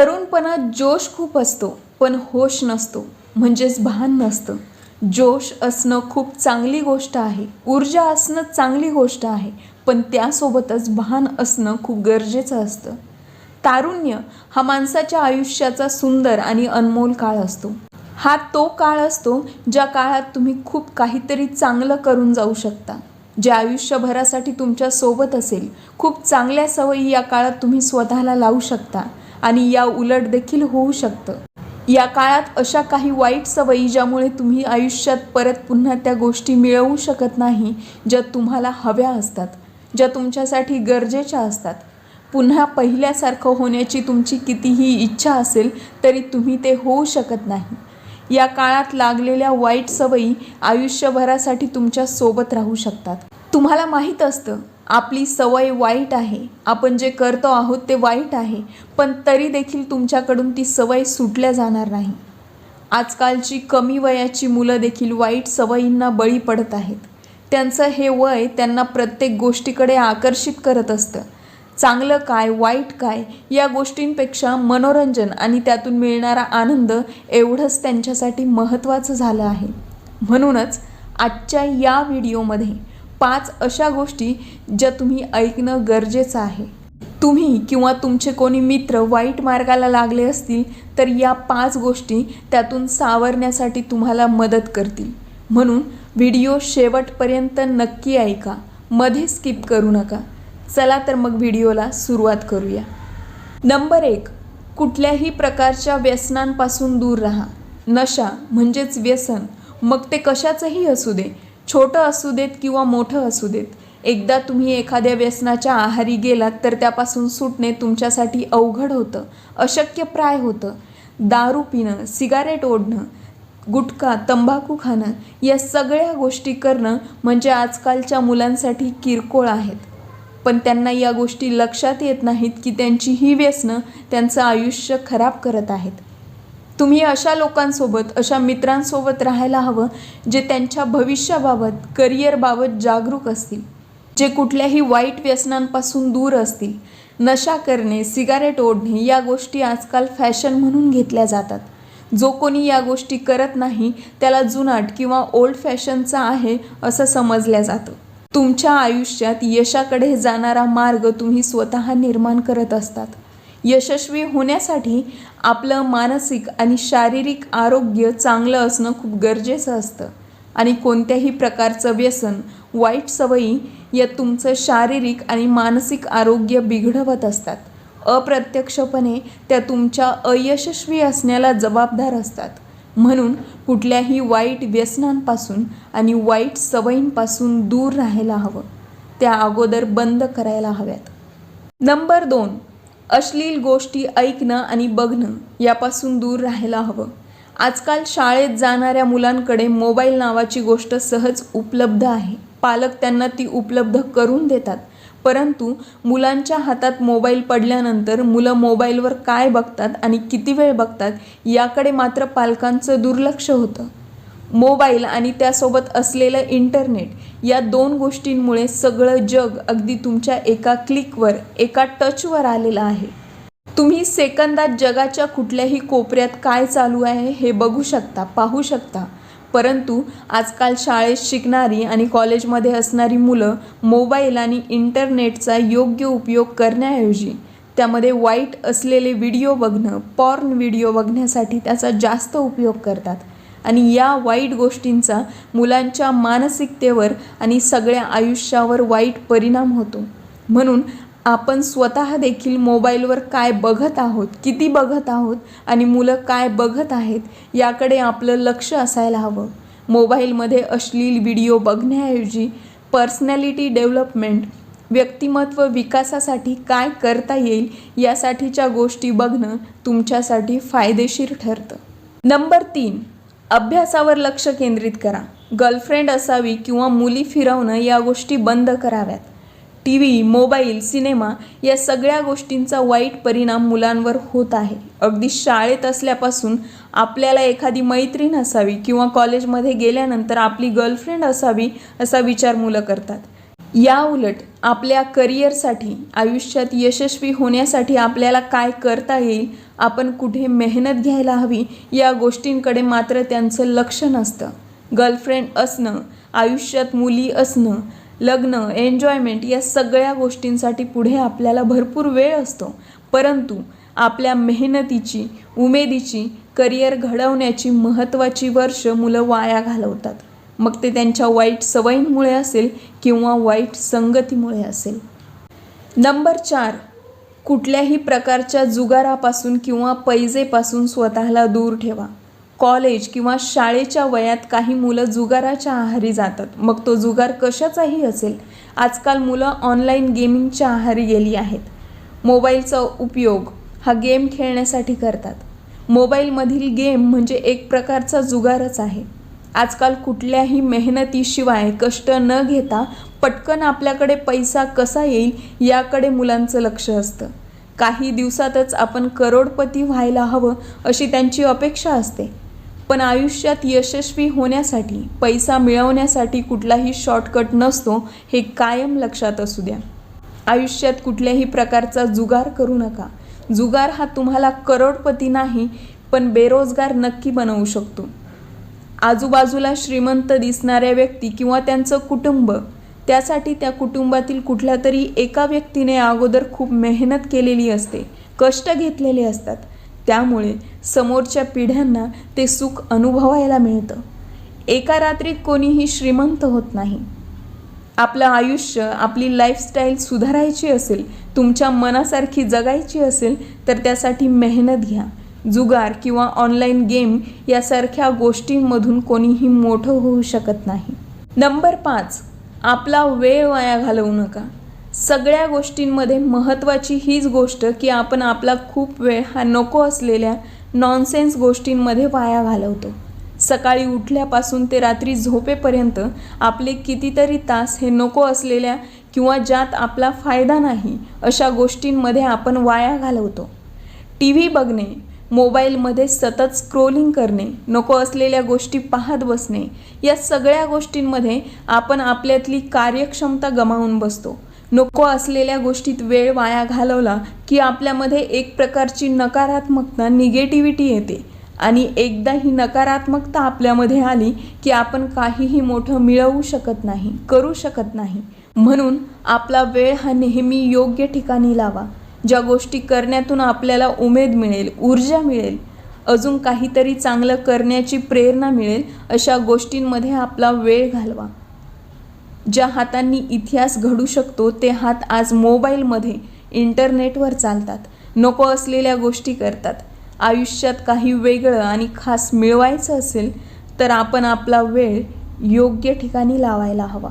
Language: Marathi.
तरुणपणात जोश खूप असतो पण होश नसतो म्हणजेच भान नसतं. जोश असणं खूप चांगली गोष्ट आहे ऊर्जा असणं चांगली गोष्ट आहे पण त्यासोबतच भान असणं खूप गरजेचं असतं. तारुण्य हा माणसाच्या आयुष्याचा सुंदर आणि अनमोल काळ असतो. हा तो काळ असतो ज्या काळात तुम्ही खूप काहीतरी चांगलं करून जाऊ शकता. जे आयुष्यभरासाठी तुमच्यासोबत असेल खूप चांगल्या सवयी या काळात तुम्ही स्वतःला लावू शकता. आणि या उलट देखील होऊ शकतं. या काळात अशा काही वाईट सवयी ज्यामुळे तुम्ही आयुष्यात परत पुन्हा त्या गोष्टी मिळवू शकत नाही ज्या तुम्हाला हव्या असतात ज्या तुमच्यासाठी गरजेच्या असतात. पुन्हा पहिल्यासारखं होण्याची तुमची कितीही इच्छा असेल तरी तुम्ही ते होऊ शकत नाही. या काळात लागलेल्या वाईट सवयी आयुष्यभरासाठी तुमच्यासोबत राहू शकतात. तुम्हाला माहीत असतं आपली सवय वाईट आहे. आपण जे करतो आहोत ते वाईट आहे. पण तरी देखील तुमच्याकडून ती सवय सुटल्या जाणार नाही. आजकालची कमी वयाची मुलं देखील वाईट सवयींना बळी पडत आहेत. त्यांचं हे वय त्यांना प्रत्येक गोष्टीकडे आकर्षित करत असतं. चांगलं काय वाईट काय या गोष्टींपेक्षा मनोरंजन आणि त्यातून मिळणारा आनंद एवढंच त्यांच्यासाठी महत्त्वाचं झालं आहे. म्हणूनच आजच्या या व्हिडिओमध्ये पाच अशा गोष्टी ज्या तुम्ही ऐकणं गरजेचं आहे. तुम्ही किंवा तुमचे कोणी मित्र वाईट मार्गाला लागले असतील तर या पाच गोष्टी त्यातून सावरण्यासाठी तुम्हाला मदत करतील. म्हणून व्हिडिओ शेवटपर्यंत नक्की ऐका मध्ये स्किप करू नका. चला तर मग व्हिडिओला सुरुवात करूया. नंबर एक कुठल्याही प्रकारच्या व्यसनांपासून दूर राहा. नशा म्हणजेच व्यसन. मग ते कशाचंही असू दे छोटं असू देत किंवा मोठं असू देत एकदा तुम्ही एखाद्या व्यसनाच्या आहारी गेलात तर त्यापासून सुटणे तुमच्यासाठी अवघड होतं अशक्यप्राय होतं. दारू पिणं सिगारेट ओढणं गुटखा तंबाखू खाणं या सगळ्या गोष्टी करणं म्हणजे आजकालच्या मुलांसाठी किरकोळ आहेत. पण त्यांना या गोष्टी लक्षात येत नाहीत की त्यांची ही व्यसनं त्यांचं आयुष्य खराब करत आहेत. तुम्ही अशा लोकांसोबत अशा मित्रांसोबत राहायला हवं जे त्यांच्या भविष्याबाबत करिअरबाबत जागरूक असतील जे कुठल्याही वाईट व्यसनांपासून दूर असतील. नशा करणे सिगारेट ओढणे या गोष्टी आजकाल फॅशन म्हणून घेतल्या जातात. जो कोणी या गोष्टी करत नाही त्याला जुनाट किंवा ओल्ड फॅशनचा आहे असं समजल्या जातं. तुमच्या आयुष्यात यशाकडे जाणारा मार्ग तुम्ही स्वतः निर्माण करत असतात. यशस्वी होण्यासाठी आपलं मानसिक आणि शारीरिक आरोग्य चांगलं असणं खूप गरजेचं असतं. आणि कोणत्याही प्रकारचं व्यसन वाईट सवयी या तुमचं शारीरिक आणि मानसिक आरोग्य बिघडवत असतात. अप्रत्यक्षपणे त्या तुमच्या अयशस्वी असण्याला जबाबदार असतात. म्हणून कुठल्याही वाईट व्यसनांपासून आणि वाईट सवयींपासून दूर राहायला हवं. त्या अगोदर बंद करायला हव्यात. नंबर दोन. अश्लील गोष्टी ऐकणं आणि बघणं यापासून दूर राहायला हवं. आजकाल शाळेत जाणाऱ्या मुलांकडे मोबाईल नावाची गोष्ट सहज उपलब्ध आहे. पालक त्यांना ती उपलब्ध करून देतात. परंतु मुलांच्या हातात मोबाईल पडल्यानंतर मुलं मोबाईलवर काय बघतात आणि किती वेळ बघतात याकडे मात्र पालकांचं दुर्लक्ष होतं. मोबाईल आणि त्यासोबत असलेलं इंटरनेट या दोन गोष्टींमुळे सगळं जग अगदी तुमच्या एका क्लिकवर एका टचवर आलेलं आहे. तुम्ही सेकंदात जगाच्या कुठल्याही कोपऱ्यात काय चालू आहे हे बघू शकता पाहू शकता. परंतु आजकाल शाळेत शिकणारी आणि कॉलेजमध्ये असणारी मुलं मोबाईल आणि इंटरनेटचा योग्य उपयोग करण्याऐवजी त्यामध्ये वाईट असलेले व्हिडिओ बघणं पॉर्न व्हिडिओ बघण्यासाठी त्याचा जास्त उपयोग करतात. आणि या वाईट गोष्टींचा मुलांच्या मानसिकतेवर आणि सगळ्या आयुष्यावर वाईट परिणाम होतो. म्हणून आपण स्वतः देखील मोबाईलवर काय बघत आहोत किती बघत आहोत आणि मुलं काय बघत आहेत याकडे आपलं लक्ष असायला हवं. मोबाईलमध्ये अश्लील व्हिडिओ बघण्याऐवजी पर्सनॅलिटी डेव्हलपमेंट व्यक्तिमत्व विकासासाठी काय करता येईल यासाठीच्या गोष्टी बघणं तुमच्यासाठी फायदेशीर ठरतं. नंबर तीन अभ्यासावर लक्ष केंद्रित करा. गर्लफ्रेंड असावी किंवा मुली फिरवणं या गोष्टी बंद कराव्यात. टी व्ही मोबाईल सिनेमा या सगळ्या गोष्टींचा वाईट परिणाम मुलांवर होत आहे. अगदी शाळेत असल्यापासून आपल्याला एखादी मैत्रीण असावी किंवा कॉलेजमध्ये गेल्यानंतर आपली गर्लफ्रेंड असावी असा विचार मुलं करतात. याउलट आपल्या करिअरसाठी आयुष्यात यशस्वी होण्यासाठी आपल्याला काय करता येईल आपण कुठे मेहनत घ्यायला हवी या गोष्टींकडे मात्र त्यांचं लक्ष नसतं. गर्लफ्रेंड असणं आयुष्यात मुली असणं लग्न एन्जॉयमेंट या सगळ्या गोष्टींसाठी पुढे आपल्याला भरपूर वेळ असतो. परंतु आपल्या मेहनतीची उमेदीची करिअर घडवण्याची महत्त्वाची वर्ष मुलं वाया घालवतात. मग ते त्यांच्या वाईट सवयींमुळे असेल किंवा वाईट संगतीमुळे असेल. नंबर चार कुठल्याही प्रकारच्या जुगारापासून किंवा पैजेपासून स्वतःला दूर ठेवा. कॉलेज किंवा शाळेच्या वयात काही मुलं जुगाराच्या आहारी जातात. मग तो जुगार कशाचाही असेल. आजकाल मुलं ऑनलाईन गेमिंगच्या आहारी गेली आहेत. मोबाईलचा उपयोग हा गेम खेळण्यासाठी करतात. मोबाईलमधील गेम म्हणजे एक प्रकारचा जुगारच आहे. आजकाल कुठल्याही मेहनतीशिवाय कष्ट न घेता पटकन आपल्याकडे पैसा कसा येईल याकडे मुलांचं लक्ष असतं. काही दिवसातच आपण करोडपती व्हायला हवं अशी त्यांची अपेक्षा असते. पण आयुष्यात यशस्वी होण्यासाठी पैसा मिळवण्यासाठी कुठलाही शॉर्टकट नसतो हे कायम लक्षात असू द्या. आयुष्यात कुठल्याही प्रकारचा जुगार करू नका. जुगार हा तुम्हाला करोडपती नाही पण बेरोजगार नक्की बनवू शकतो. आजूबाजूला श्रीमंत दिसणाऱ्या व्यक्ती किंवा त्यांचं कुटुंब त्यासाठी त्या कुटुंबातील कुठल्या तरी एका व्यक्तीने अगोदर खूप मेहनत केलेली असते कष्ट घेतलेले असतात. त्यामुळे समोरच्या पिढ्यांना ते सुख अनुभवायला मिळतं. एका रात्रीत कोणीही श्रीमंत होत नाही. आपलं आयुष्य आपली लाईफस्टाईल सुधारायची असेल तुमच्या मनासारखी जगायची असेल तर त्यासाठी मेहनत घ्या. जुगार किंवा ऑनलाईन गेम यासारख्या गोष्टींमधून कोणीही मोठं होऊ शकत नाही. नंबर पाच आपला वेळ वाया घालवू नका. सगळ्या गोष्टींमध्ये महत्त्वाची हीच गोष्ट की आपण आपला खूप वेळ हा नको असलेल्या नॉनसेन्स गोष्टींमध्ये वाया घालवतो. सकाळी उठल्यापासून ते रात्री झोपेपर्यंत आपले कितीतरी तास हे नको असलेल्या किंवा ज्यात आपला फायदा नाही अशा गोष्टींमध्ये आपण वाया घालवतो. टी व्ही बघणे मोबाईलमध्ये सतत स्क्रोलिंग करणे नको असलेल्या गोष्टी पाहत बसणे या सगळ्या गोष्टींमध्ये आपण आपल्यातली कार्यक्षमता गमावून बसतो. नको असलेल्या गोष्टीत वेळ वाया घालवला की आपल्यामध्ये एक प्रकारची नकारात्मकता निगेटिव्हिटी येते. आणि एकदा ही नकारात्मकता आपल्यामध्ये आली की आपण काहीही मोठं मिळवू शकत नाही करू शकत नाही. म्हणून आपला वेळ हा नेहमी योग्य ठिकाणी लावा. ज्या गोष्टी करण्यातून आपल्याला उमेद मिळेल ऊर्जा मिळेल अजून काहीतरी चांगलं करण्याची प्रेरणा मिळेल अशा गोष्टींमध्ये आपला वेळ घालवा. ज्या हातांनी इतिहास घडू शकतो ते हात आज मोबाईलमध्ये इंटरनेटवर चालतात. नको असलेल्या गोष्टी करतात. आयुष्यात काही वेगळं आणि खास मिळवायचं असेल तर आपण आपला वेळ योग्य ठिकाणी लावायला हवा.